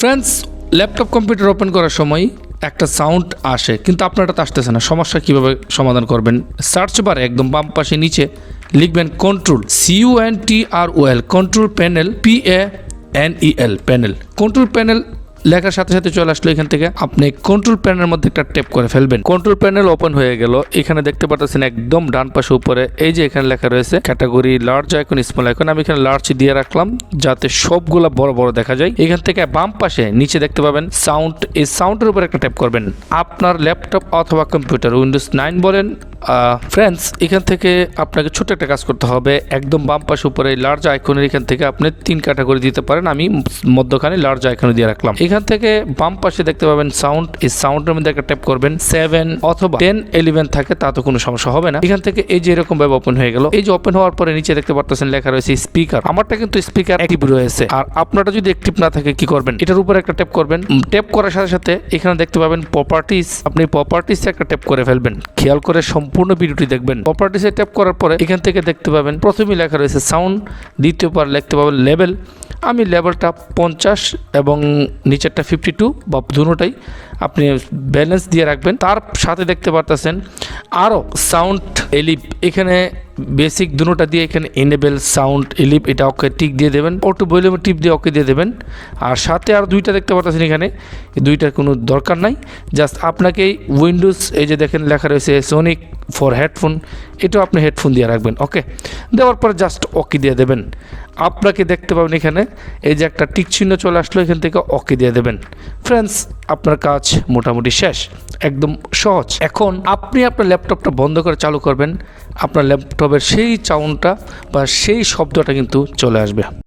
Friends laptop computer open করার সময় একটা সাউন্ড আসে, কিন্তু আপনার তো আসতেছে না। সমস্যা কীভাবে সমাধান করবেন? সার্চ বারে একদম বাম পাশে নিচে লিখবেন control C O N T R O L control panel P A N E L panel control panel লেখার সাথে সাথে চলে আসলো এখান থেকে। আপনি কন্ট্রোল প্যানেলের মধ্যে একটা টেপ করে ফেলবেন। কন্ট্রোল প্যানেল ওপেন হয়ে গেল। এখানে দেখতে পাচ্ছেন একদম ডান পাশে উপরে। এই যে এখানে লেখা রয়েছে category large icon small icon আমি এখানে লার্জ দিয়ে রাখলাম যাতে সবগুলা বড় বড় দেখা যায়। এখান থেকে বাম পাশে নিচে দেখতে পাবেন সাউন্ড এই সাউন্ডের উপর একটা ট্যাপ করবেন। আপনার ল্যাপটপ অথবা কম্পিউটার উইন্ডোজ নাইন বলেন ফ্রেন্ডস এখান থেকে আপনাকে ছোট একটা কাজ করতে হবে। একদম বাম পাশে উপরে লার্জ আইকনের এখান থেকে আপনি তিন ক্যাটাগরি দিতে পারেন। আমি মধ্যখানে লার্জ আইকনে দিয়ে রাখলাম। এখান থেকে বাম পাশে দেখতে পাবেন সাউন্ড এই সাউন্ডের মধ্যে একটা ট্যাপ করবেন সেভেন অথবা টেন ইলেভেন থাকে, তা তো কোনো সমস্যা হবে না। এখান থেকে এই যে এরকম ভাবে ওপেন হয়ে গেল, এই যে ওপেন হওয়ার পরে নিচে দেখতে পারতেছেন লেখা রয়েছে স্পিকার আমারটা কিন্তু স্পিকার অ্যাক্টিভ রয়েছে। আর আপনারটা যদি অ্যাক্টিভ না থাকে, কি করবেন? এটার উপরে একটা ট্যাপ করবেন। ট্যাপ করার সাথে সাথে এখানে দেখতে পাবেন প্রপার্টিস আপনি প্রপার্টিস একটা ট্যাপ করে ফেলবেন। খেয়াল করে সম্পূর্ণ ভিডিওটি দেখবেন। প্রপার্টিসে ট্যাপ করার পরে এখান থেকে দেখতে পাবেন, প্রথমেই লেখা রয়েছে সাউন্ড দ্বিতীয় পর লিখতে পাবেন লেভেল আমি লেভেলটা পঞ্চাশ এবং নিচেরটা ফিফটি টু বা দুটোটাই আপনি ব্যালেন্স দিয়ে রাখবেন। তার সাথে দেখতে পারতেছেন আরও সাউন্ড এলিপ এখানে বেসিক দুটোটা দিয়ে এখানে এনেবেল সাউন্ড এলিপ এটা ওকে টিক দিয়ে দেবেন অটো ভলিউম টিপ দিয়ে ওকে দিয়ে দেবেন। আর সাথে আর দুইটা দেখতে পাচ্ছেন এখানে দুইটার কোনো দরকার নাই। জাস্ট আপনাকে উইন্ডোজ এই যে দেখেন লেখা রয়েছে সোনিক ফর হেডফোন এটাও আপনি হেডফোন দিয়ে রাখবেন ওকে দেওয়ার পর জাস্ট ওকে দিয়ে দেবেন। আপনাকে দেখতে পাবেন এখানে, এই যে একটা টিক চিহ্ন চলে আসলো, এখান থেকে ওকে দিয়ে দেবেন। ফ্রেন্ডস আপনার কাজ মোটামুটি শেষ। একদম সহজ। এখন আপনি আপনার ল্যাপটপটা বন্ধ করে চালু করবেন, আপনার ল্যাপটপের সেই চাউনটা বা সেই শব্দটা কিন্তু চলে আসবে।